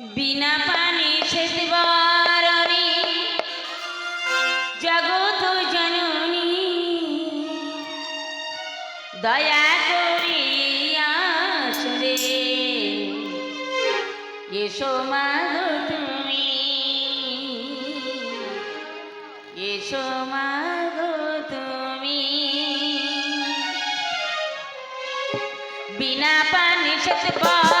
বিনা পানি শেষ বারি জগত জননী। দয়া করি আসরে, এসো মাগো তুমি। এসো মাগো তুমি। বিনা পানি শেষ বারি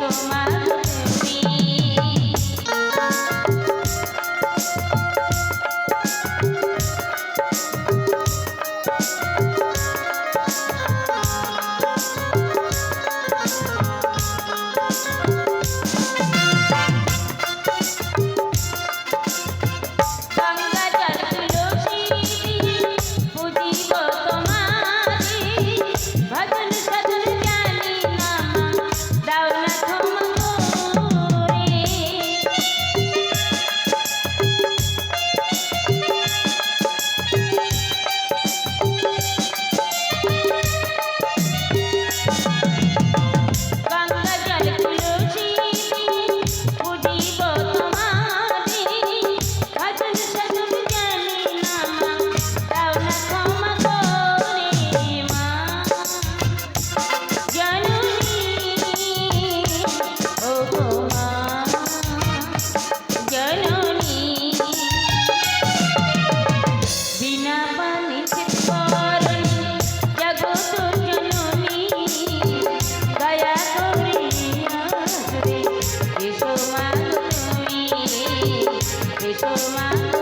তোমার তোমার